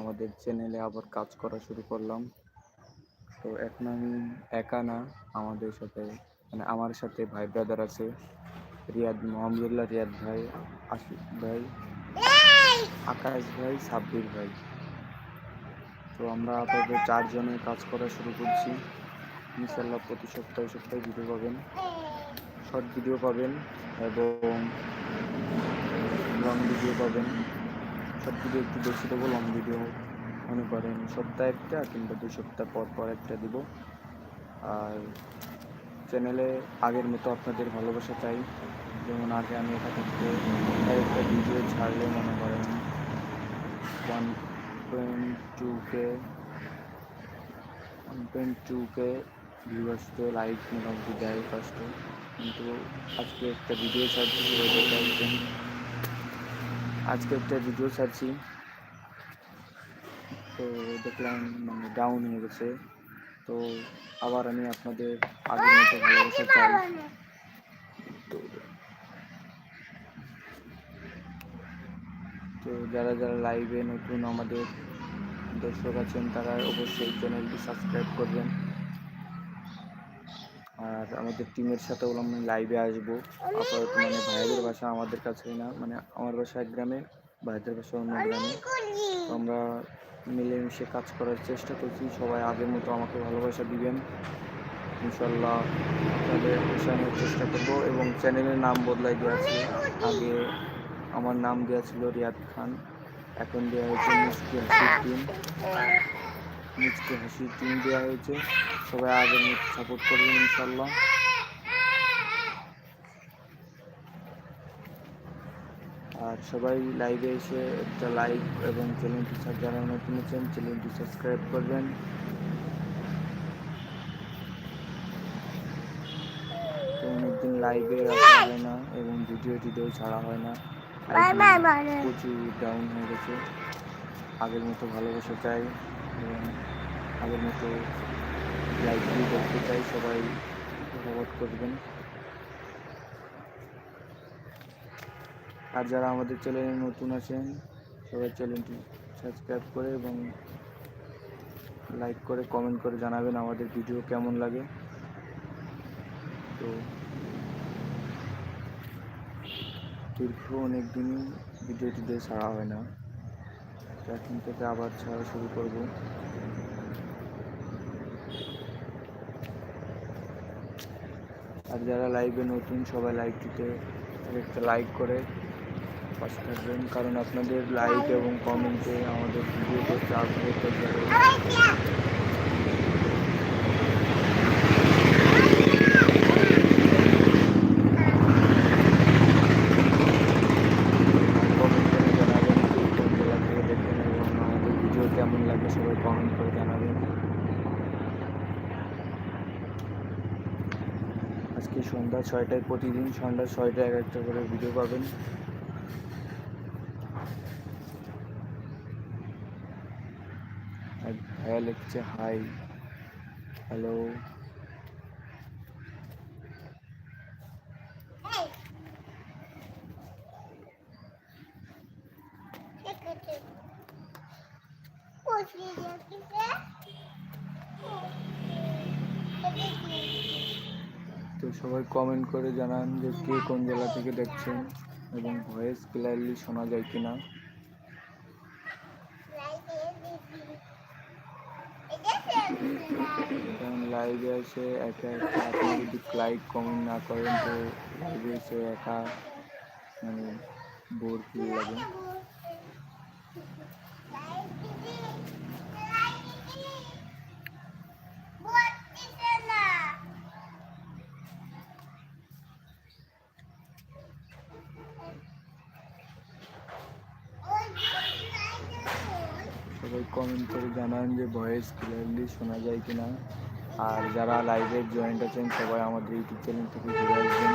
আমাদের চ্যানেলে আবার কাজ করা শুরু করলাম। তো এখন আমি একা না, আমাদের সাথে মানে আমার সাথে ভাই ব্রাদার আছে, রিয়াদ, মোহাম্মদুল্লাহ রিয়াদ ভাই, আশিক ভাই, আকাশ ভাই, সাব্বির ভাই। তো আমরা আপাতত চারজনে কাজ করা শুরু করছি। ইনশাল্লাহ প্রতি সপ্তাহে সপ্তাহে ভিডিও পাবেন। শর্ট ভিডিও পাবেন এবং লং ভিডিও পাবেন। শর্ট ভিডিও একটু বেশি দেবো লং ভিডিও মনে করেন সপ্তাহে একটা কিংবা দুই সপ্তাহ পর পর একটা দিব। আর চ্যানেলে আগের মতো আপনাদের ভালোবাসা চাই। যেমন আগে আমি এখান থেকে একটা ভিডিও ছাড়লে মনে করেন one point two K one point two K view আসতো লাইক মোটামুটি দেয় ফার্স্টে কিন্তু আজকে একটা ভিডিও ছাড়ছি আজকে একটা ভিডিও ছাড়ছি। তো দেখলাম মানে ডাউন হয়ে গেছে। তো আবার আমি আপনাদের আগের মতো ভালোবাসা চাই। তো তো যারা যারা লাইভে নতুন আমাদের দর্শক আছেন তারা অবশ্যই চ্যানেলটি সাবস্ক্রাইব করবেন। আর আমাদের টিমের সাথেও আমি লাইভে আসব। আপাতত মানে ভাইদের বাসা আমাদের কাছে না মানে আমার বাসা এক গ্রামে, ভাইদের বাসা অন্য গ্রামে। আমরা মিলেমিশে কাজ করার চেষ্টা করছি, সবাই আগের মতো আমাকে ভালোবাসা দিবেন। ইনশাল্লাহ আপনাদের পোষানোর চেষ্টা করব এবং চ্যানেলের নাম বদলাই দেওয়া আগে আমার নাম দেওয়া ছিল রিয়াদ খান, এখন দেওয়া হয়েছে মিষ্টি টিম হাসির টিম দেওয়া হয়েছে। সবাই আগের মতো সাপোর্ট করবেন ইনশাল্লাহ আর সবাই লাইভে এসে একটা লাইক এবং চ্যানেলটি যারা নতুন আছেন চ্যানেলটি সাবস্ক্রাইব করবেন। অনেকদিন লাইভে রাখা হয় না এবং ভিডিও টিডিও ছাড়া হয় না। প্রচুর ডাউন হয়ে গেছে। আগের মতো ভালোবাসা চাই। এবং আগের মতো লাইভটি দেখতে চাই, সবাই সাপোর্ট করবেন। আর যারা আমাদের চ্যানেলে নতুন আছেন, সবাই চ্যানেলটি সাবস্ক্রাইব করে এবং লাইক করে কমেন্ট করে জানাবেন আমাদের ভিডিও কেমন লাগে। তো দীর্ঘ অনেক দিনই টিডিও ছাড়া হয় না। এখন থেকে আবার ছাড়া শুরু করব। আর যারা লাইভে নতুন সবাই লাইভটিতে একটা লাইক করে পাশে থাকবেন। কারণ আপনাদের লাইক এবং কমেন্টে আমাদের ভিডিও করতে আগ্রহ তৈরি হবে আর কমেন্ট করে জানাবেন কে কোন জেলা থেকে দেখেন এবং আমাদের ভিডিও কেমন লাগে সবাই কমেন্ট করে জানাবেন আজকে সন্ধ্যা ছয়টায় প্রতিদিন সন্ধ্যা ছয়টায় এক একটা করে ভিডিও পাবেন। ভাইয়া লিখছে হাই হ্যালো তো সবাই কমেন্ট করে জানান যে কে কোন জেলা থেকে দেখছেন এবং ভয়েস ক্লিয়ারলি শোনা যায় কিনা। কারণ লাইভে এসে একা একা আপনি যদি লাইক কমেন্ট না করেন তো লাইভে এসে একা মানে বোর ফিল লাগে সবাই কমেন্ট করে জানান যে ভয়েস ক্লিয়ারলি শোনা যায় কি না। আর যারা লাইভে জয়েন্ট আছেন, সবাই আমাদের ইউটিউব চ্যানেল থেকে ঘুরে আসবেন।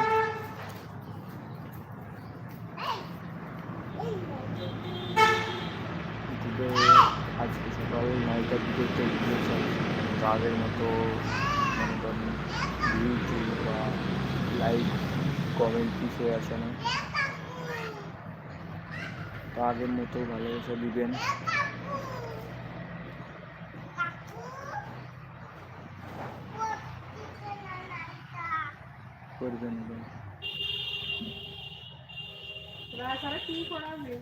আজকে সকাল নয়টার দিকে একটা ভিডিও তো আগের মতো মনে করেন ইউটিউব বা লাইক কমেন্ট কিছুই আসে না। তো আগের মতো ভালোবাসা দিবেন। করবেন সারা কি করাবে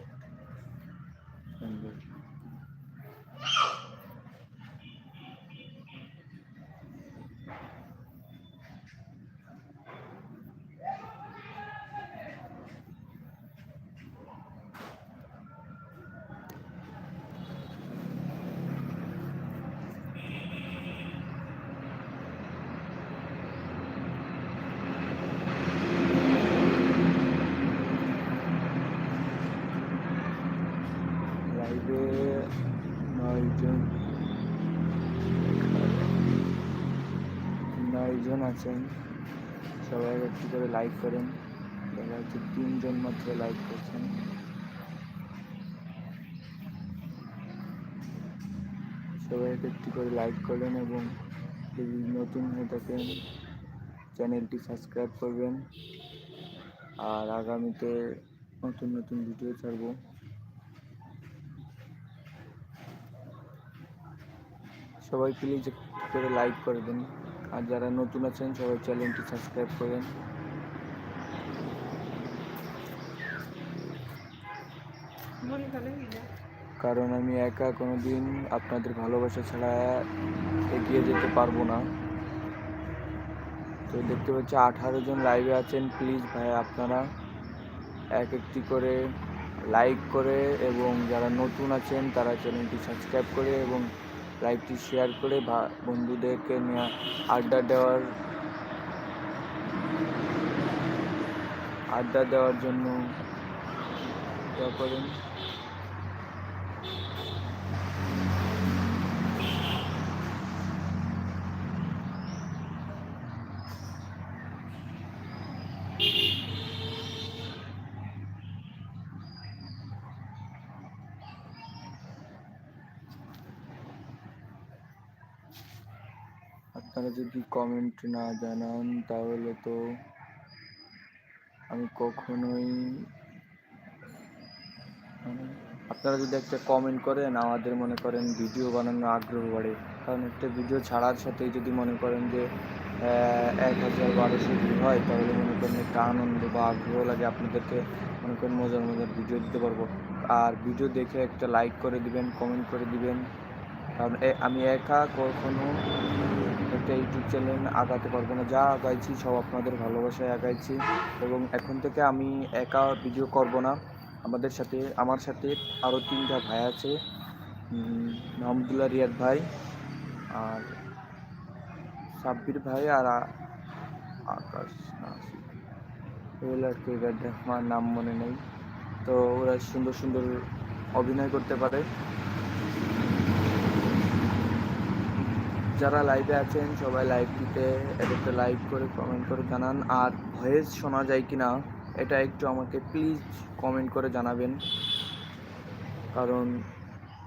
সুন্দর লাইভে নয়জন নয়জন আছেন? সবাই একটু করে লাইক করেন। দেখা যাচ্ছে তিনজন মাত্র লাইক করছেন। সবাই একটু করে লাইক করেন এবং যদি নতুন হয়ে থাকেন, চ্যানেলটি সাবস্ক্রাইব করবেন। আর আগামীতে নতুন নতুন ভিডিও ছাড়বো। সবাই প্লিজ করে লাইক করে দিন। আর যারা নতুন আছেন, সবাই চ্যানেলটি সাবস্ক্রাইব করেন। কারণ আমি একা কোনো দিন আপনাদের ভালোবাসা ছাড়া এগিয়ে যেতে পারব না। তো দেখতে পাচ্ছি আঠারো জন লাইভে আছেন। প্লিজ ভাই আপনারা এক একটি করে লাইক করে এবং যারা নতুন আছেন, তারা চ্যানেলটি সাবস্ক্রাইব করে এবং লাইভটি শেয়ার করে বন্ধুদেরকে নিয়ে আড্ডা দেওয়ার আড্ডা দেওয়ার জন্য করেন। আপনারা যদি কমেন্ট না জানান, তাহলে তো আমি কখনোই মানে আপনারা যদি একটা কমেন্ট করেন, আমাদের মনে করেন ভিডিও বানানোর আগ্রহ বাড়ে। কারণ একটা ভিডিও ছাড়ার সাথেই যদি মনে করেন যে এক হাজার বারোশো ভিউ হয়, তাহলে মনে করেন একটা আনন্দ বা আগ্রহ লাগে আপনাদেরকে, মনে করেন মজার মজার ভিডিও দিতে পারব। আর ভিডিও দেখে একটা লাইক করে দিবেন কমেন্ট করে দিবেন। কারণ আমি একা কখনো একটা ইউটিউব চ্যানেল আগাতে পারব না। যা আগাইছি, সব আপনাদের ভালোবাসায় আগাইছি। এবং এখন থেকে আমি একা ভিডিও করব না। আমাদের সাথে, আমার সাথে আরও তিনটা ভাই আছে। মাহমুদুল্লাহ রিয়াদ ভাই আর সাব্বির ভাই আর আকাশ লড়কে আমার নাম মনে নেই। তো ওরা সুন্দর সুন্দর অভিনয় করতে পারে। যারা লাইভে আছেন, সবাই লাইভটিতে একটা লাইক করে কমেন্ট করে জানান। আর ভয়েস শোনা যায় কি না এটা একটু আমাকে প্লিজ কমেন্ট করে জানাবেন। কারণ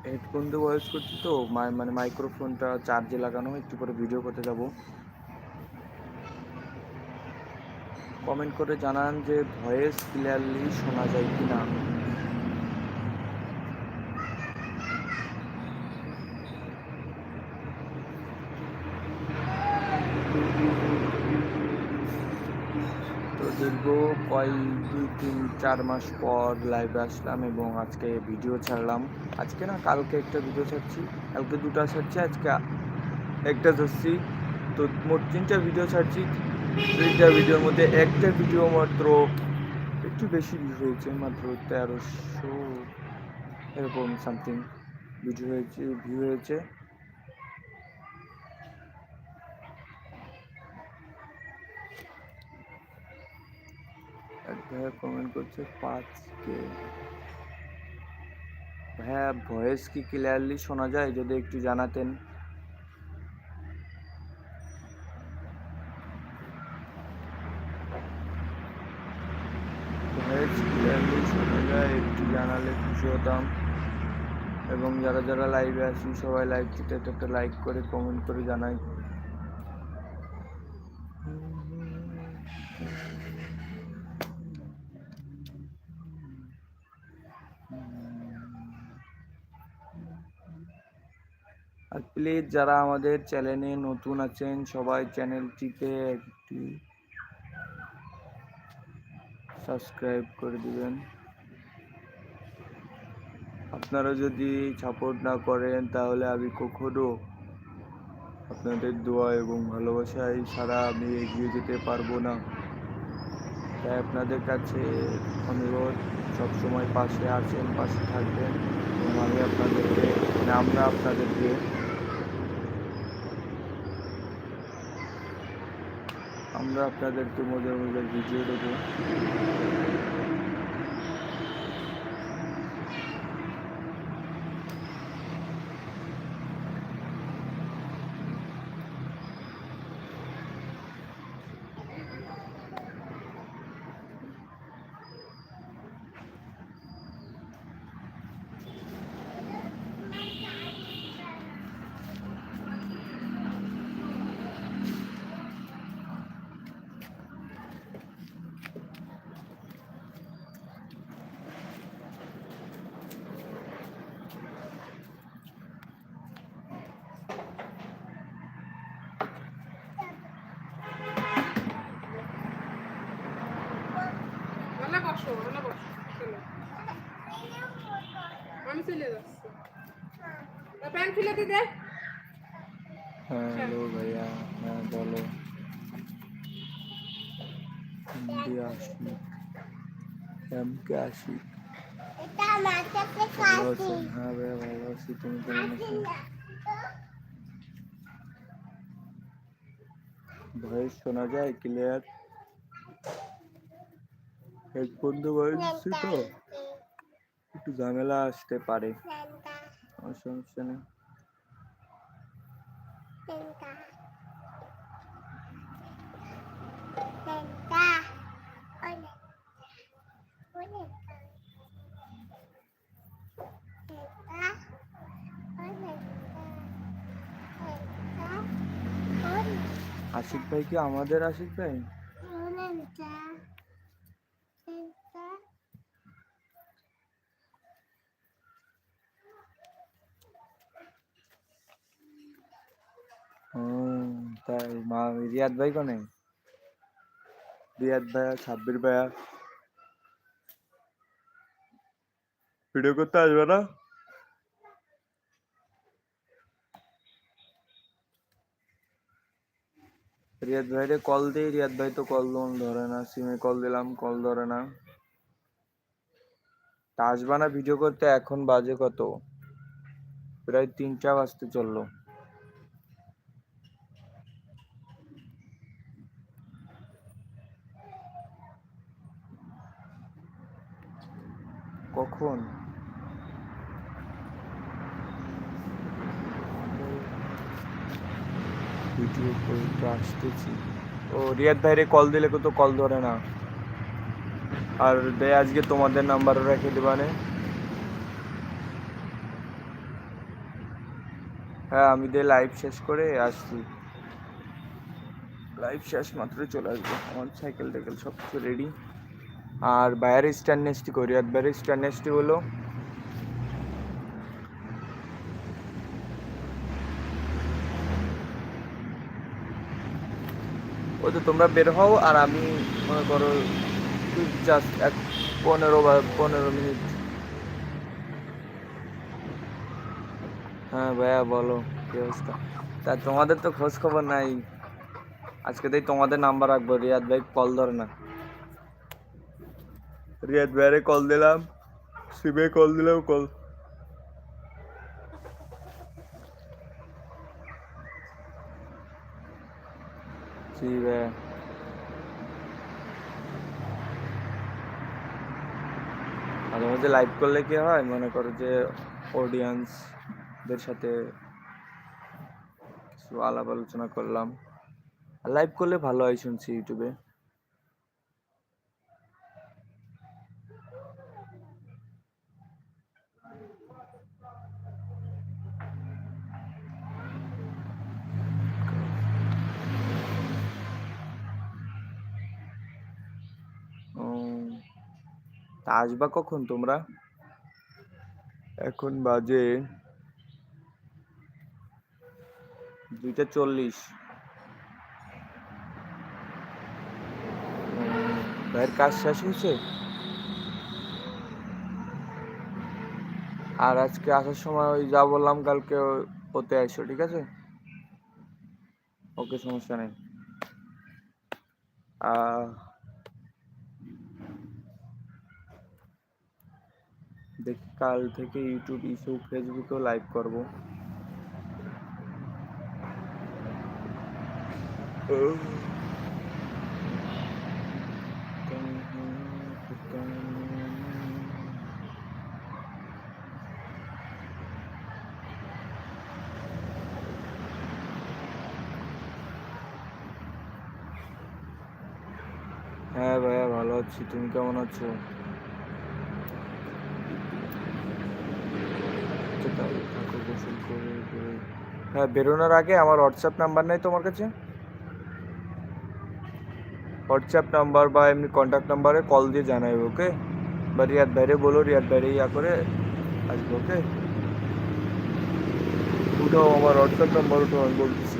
হেডফোন দিয়ে ভয়েস করছি তো মানে মাইক্রোফোনটা চার্জে লাগানো, একটু করে ভিডিও করতে যাব। কমেন্ট করে জানান যে ভয়েস ক্লিয়ারলি শোনা যায় কি না তো দীর্ঘ কয় দুই, তিন, চার মাস পর লাইভে আসলাম এবং আজকে ভিডিও ছাড়লাম। আজকে না, কালকে একটা ভিডিও ছাড়ছি। কালকে দুটা ছাড়ছি, আজকে একটা ছাড়ছি। তো মোট তিনটা ভিডিও ছাড়ছি। তিনটা ভিডিওর মধ্যে একটা ভিডিও মাত্র, একটু বেশি ভিউ হয়েছে, মাত্র তেরোশো এরকম সামথিং ভিডিও হয়েছে ভিউ হয়েছে। ভাইয়া কমেন্ট করছে পাঁচ কে ভাইয়া ভয়েস কি ক্লিয়ারলি শোনা যায় যদি একটু জানাতেন। ভয়েস ক্লিয়ারলি শোনা যায়, একটু জানালে খুশি হতাম। এবং যারা যারা লাইভে আছি সবাই লাইভটিতে একটা লাইক করে কমেন্ট করে জানাই। প্লিজ যারা আমাদের চ্যানেলে নতুন আছেন, সবাই চ্যানেলটিতে একটি সাবস্ক্রাইব করে দিবেন। আপনারা যদি সাপোর্ট না করেন, তাহলে আমি কখনো আপনাদের দোয়া এবং ভালোবাসায় ছাড়া আমি এগিয়ে যেতে পারব না। তাই আপনাদের কাছে অনুরোধ, সবসময় পাশে আছেন পাশে থাকবেন এবং আমি আপনাদেরকে মানে আমরা আপনাদেরকে আমরা আপনাদেরকে মজার মজার ভিডিও দেবো ওলা বসো ওলা বসো চলো আমি চলে যাচ্ছি প্যান্ট দে হ্যালো ভাইয়া হ্যাঁ বলো। এম কে হ্যাঁ ভাইয়া ভালো আছি। তুমি কেমন আছো? ভয়েস শোনা যায়? ক্লিয়ার হেডফোন তো বলছি তো? একটু ঝামেলা আসতে পারে। সমস্যা নেই। আশিক ভাই কি আমাদের আশিক ভাই রিয়াদ ভাই কোনে? রিয়াদ ভাইয়া সাব্বির ভাইয়া। ভিডিও করতে আসবে না? রিয়াদ ভাইরে কল দিই রিয়াদ ভাই তো কল ধরে না সিমে কল দিলাম কল ধরে না। আসবা না ভিডিও করতে এখন বাজে কত? প্রায় তিনটা বাজতে চলল। কখন ভিডিও আসতেছি। ও রিয়াদ ভাইরে কল দিলে তো কল ধরে না। আর দে আজকে তোমাদের নাম্বারও রেখে দিবানে হ্যাঁ আমি দে লাইভ শেষ করে আসছি। লাইভ শেষ মাত্রই চলে আসব। আমার সাইকেল টাইকেল সব কিছু রেডি আর বাইরের স্ট্যান্ডনেসটি করি। আর বাইরের স্ট্যান্ড নেস্টি হলো ওই তো তোমরা বের হও আর আমি মনে করো জাস্ট এক পনেরো বা পনেরো মিনিট। হ্যাঁ ভাইয়া বলো, কি অবস্থা? তা তোমাদের তো খোঁজ খবর নাই। আজকে তাই তোমাদের নাম্বার রাখব। রিয়াদ ভাই কল ধরে না। রিয়াদ ভাইরে কল দিলাম শিবে কল দিলাম কল জি ভাইয়া মাঝে মাঝে লাইভ করলে কি হয়? মনে করো যে অডিয়েন্সদের সাথে কিছু আলাপ আলোচনা করলাম। লাইভ করলে ভালো হয় শুনছি ইউটিউবে ও তা আসবা কখন তোমরা? এখন বাজে দুইটা চল্লিশ। ভাইয়ের কাজ শেষ হয়েছে? আর আজকে আসার সময় ওই যা বললাম কালকে ওতে আইসো ঠিক আছে? ওকে সমস্যা নেই। আহ, দেখি, কাল থেকে ইউটিউব ইস্যু ফেসবুকেও লাইভ করব। হ্যাঁ ভাইয়া, ভালো আছি। তুমি কেমন আছো আচ্ছা, তাহলে গোসল করে হ্যাঁ বেরোনোর আগে আমার হোয়াটসঅ্যাপ নাম্বার নেই তোমার কাছে? হোয়াটসঅ্যাপ নাম্বার বা এমনি কন্ট্যাক্ট নাম্বারে কল দিয়ে জানাই ওকে বা রিয়াদ বাইরে বলো, রিয়াদ বাইরে ইয়া করে আসব ওকে উঠাও আমার হোয়াটসঅ্যাপ নাম্বার উঠাও, আমি বলতেছি।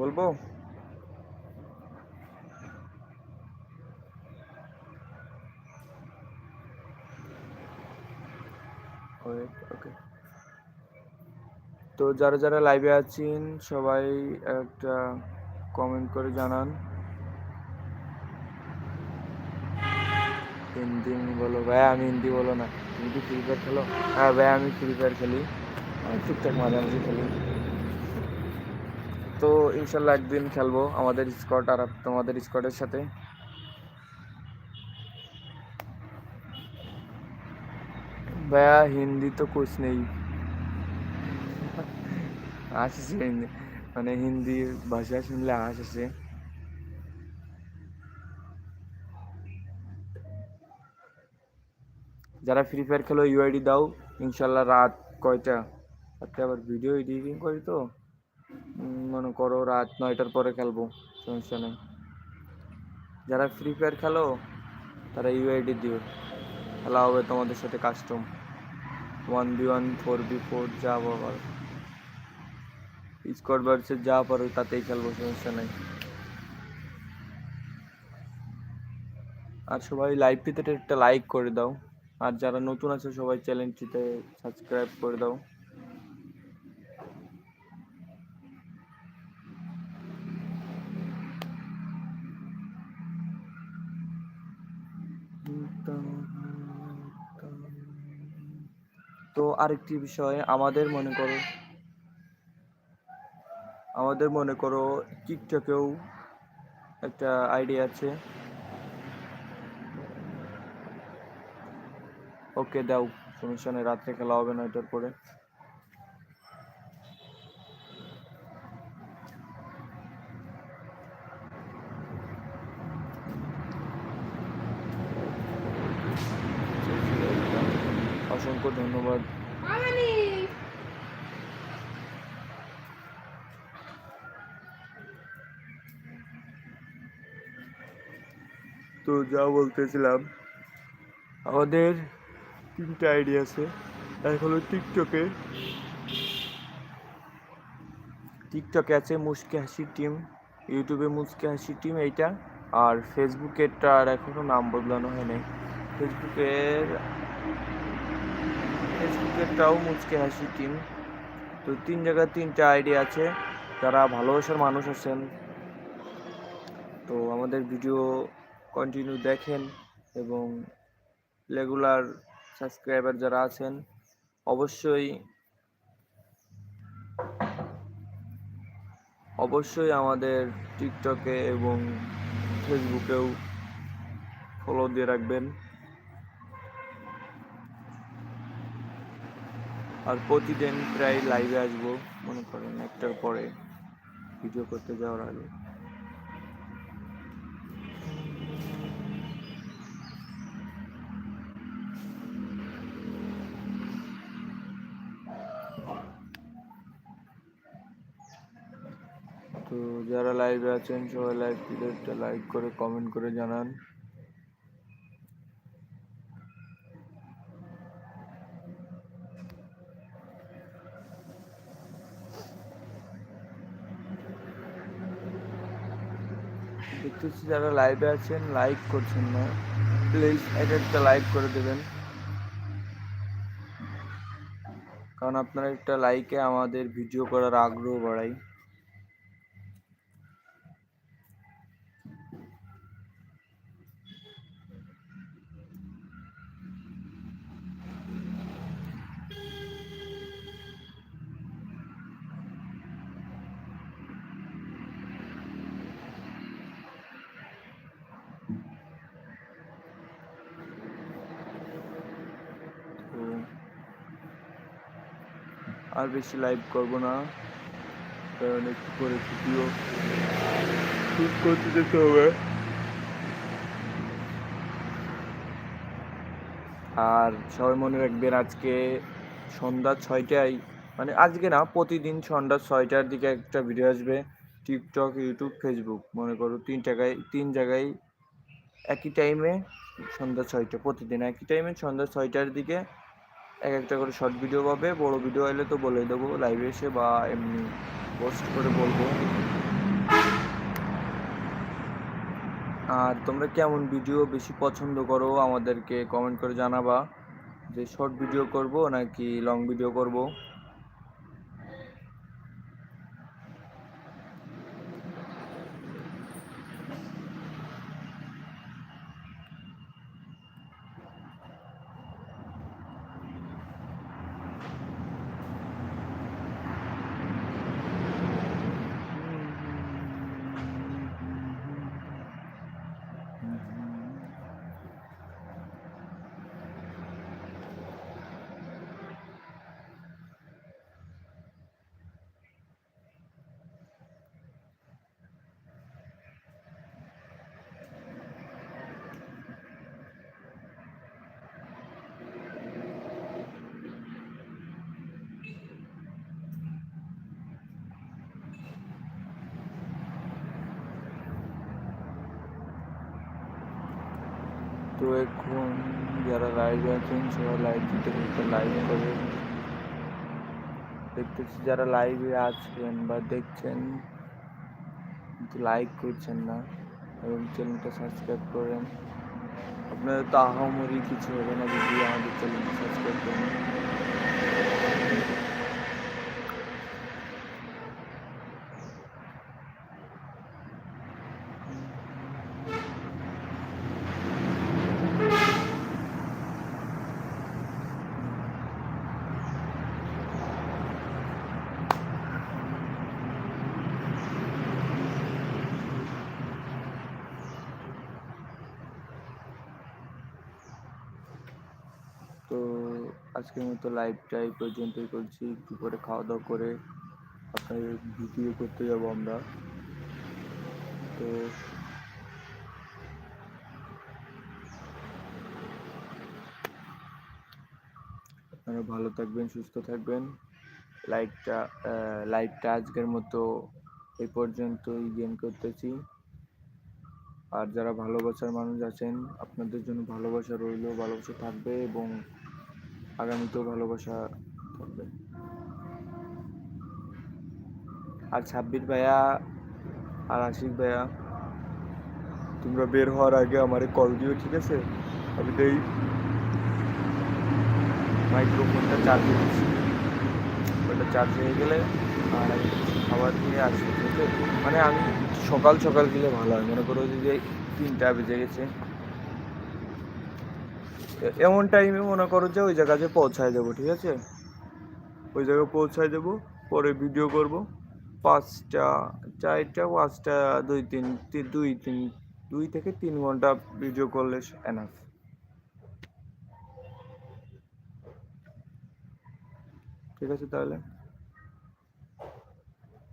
বলব? ওকে তো যারা যারা লাইভে আছেন, সবাই একটা কমেন্ট করে জানান। হিন্দি বলো ভাই আমি হিন্দি বলো না, তুমি কি ফ্রি ফায়ার খেলো? হ্যাঁ ভাই আমি ফ্রি ফায়ার খেলি। আমি টুকটাক মাঝে মাঝে খেলি। তো ইনশাল্লাহ একদিন খেলব আমাদের স্কট আর তোমাদের স্কটের সাথে। ভাইয়া, হিন্দি তো কুছ নেই। আসছে হিন্দি মানে হিন্দি ভাষা শুনলে আসছে যারা ফ্রি ফায়ার খেলো ইউআইডি দাও। ইনশাল্লাহ রাত কয়টা? আজকে আবার ভিডিও এডিটিং করি তো। মনে করো রাত নয়টার পরে খেলব, সমস্যা নেই। যারা ফ্রি ফায়ার খেলো, তারা ইউআইডি দিও। খেলা হবে তোমাদের সাথে custom one v one four v four যা বাবার স্কোয়াড বাড়ছে, যা পারো, তাতেই খেলব, সমস্যা নাই। আর সবাই লাইভটিতে একটা লাইক করে দাও। আর যারা নতুন আছে, সবাই চ্যানেলটিতে সাবস্ক্রাইব করে দাও। আরেকটি বিষয়, আমাদের মনে করো, আমাদের মনে করো টিকটকেও একটা আইডিয়া আছে। ওকে দাও সমস্যা নেই রাত্রে খেলা হবে না এটার পরে অসংখ্য ধন্যবাদ মামানি তো যা বলতেছিলাম। আমাদের তিনটে আইডিয়া আছে। এক হলো টিকটকে। টিকটকে আছে মুসকে হাসি টিম ইউটিউবে মুসকে হাসি টিম এইটা। আর ফেসবুকেরটা আর এখনও নাম বদলানো হয় নাই। ফেসবুকের, ফেসবুকেরটাও মুচকে হাসি টিম তো তিন জায়গায় তিনটা আইডিয়া আছে। যারা ভালোবাসার মানুষ আছেন। তো আমাদের ভিডিও কন্টিনিউ দেখেন এবং রেগুলার সাবস্ক্রাইবার যারা আছেন, অবশ্যই অবশ্যই আমাদের টিকটকে এবং ফেসবুকেও ফলো দিয়ে রাখবেন। আর প্রতিদিন প্রায় লাইভে আসব, মনে করেন একটার পরে ভিডিও করতে যাওয়ার আগে। তো যারা লাইভে আছেন, সবাই লাইভ একটা লাইক করে কমেন্ট করে জানান। দেখতেছি যারা লাইভে আছেন লাইক করছেন না প্লিজ এক একটা লাইক করে দেবেন। কারণ আপনার একটা লাইকে আমাদের ভিডিও করার আগ্রহ বাড়ায়। আর বেশি লাইভ করব না। কারণ একটু করে ভিডিও শুট করতে যেতে হবে। আর সবাই মনে রাখবেন, আজকে সন্ধ্যা ছয়টায় মানে আজকে না, প্রতিদিন সন্ধ্যা ছয়টার দিকে একটা ভিডিও আসবে। টিকটক ইউটিউব ফেসবুক মনে করো তিন জায়গায় তিন জায়গায় একই টাইমে সন্ধ্যা ছয়টা, প্রতিদিন একই টাইমে সন্ধ্যা ছয়টার দিকে এক একটা করে শর্ট ভিডিও পাবে। বড় ভিডিও এলে তো বলে দেবো লাইভে এসে বা এমনি পোস্ট করে বলব। আর তোমরা কেমন ভিডিও বেশি পছন্দ করো আমাদেরকে কমেন্ট করে জানাবা। যে শর্ট ভিডিও করব নাকি লং ভিডিও করব? তো এখন যারা লাইভে আছেন সবাই লাইভ দিতে দিতে লাইভ করে দেখতেছি যারা লাইভে আছেন বা দেখছেন কিন্তু লাইক করছেন না এবং চ্যানেলটা সাবস্ক্রাইব করেন আপনাদের তো আহামরি কিছু হবে না যদি আমাদের চ্যানেলটা সাবস্ক্রাইব করেন তো আজকের মতো লাইভটা এই পর্যন্তই করছি। একটু করে খাওয়া দাওয়া করে আপনাদের ভিডিও করতে যাব আমরা। তো আপনারা ভালো থাকবেন, সুস্থ থাকবেন। লাইভটা লাইভটা আজকের মতো এই পর্যন্তই গেম করতেছি। আর যারা ভালোবাসার মানুষ আছেন, আপনাদের জন্য ভালোবাসা রইল, ভালোবাসা থাকবে এবং আগামীতেও ভালোবাসা থাকবে। আর ছাব্বির ভাইয়া আর আশিক ভাইয়া, তোমরা বের হওয়ার আগে আমার কল দিও, ঠিক আছে? আমি তো এই মাইক্রোফোনটা চার্জে দিচ্ছি ওটা চার্জ হয়ে গেলে আর আমি খাবার দিয়ে আসব ঠিক আছে? মানে আমি সকাল সকাল গেলে ভালো হয়। মনে করো যে তিনটা বেজে গেছে। এমন টাইমে মনে করো যে ওই জায়গাতে পৌঁছায় যাব ঠিক আছে? ওই জায়গায় পৌঁছায় দেবো, পরে ভিডিও করব। পাঁচটা, চারটা, পাঁচটা, দুই তিন দুই তিন, দুই থেকে তিন ঘণ্টা ভিডিও করলে এনাফ ঠিক আছে তাহলে?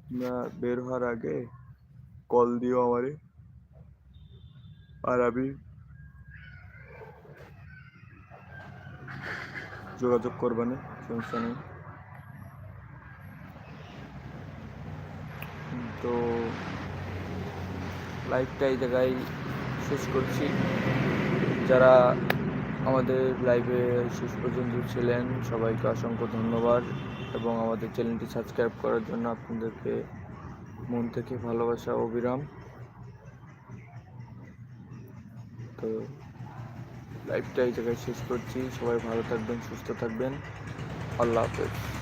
তোমরা বের হওয়ার আগে কল দিও আমারে। আর আমি যোগাযোগ করবানে সমস্যা নেই। তো লাইভটা এই জায়গায় শেষ করছি। যারা আমাদের লাইভে শেষ পর্যন্ত ছিলেন, সবাইকে অসংখ্য ধন্যবাদ এবং আমাদের চ্যানেলটি সাবস্ক্রাইব করার জন্য আপনাদেরকে মন থেকে ভালোবাসা, অবিরাম। তো লাইভটা এই জায়গায় শেষ করছি। সবাই ভালো থাকবেন সুস্থ থাকবেন। আল্লাহ হাফেজ।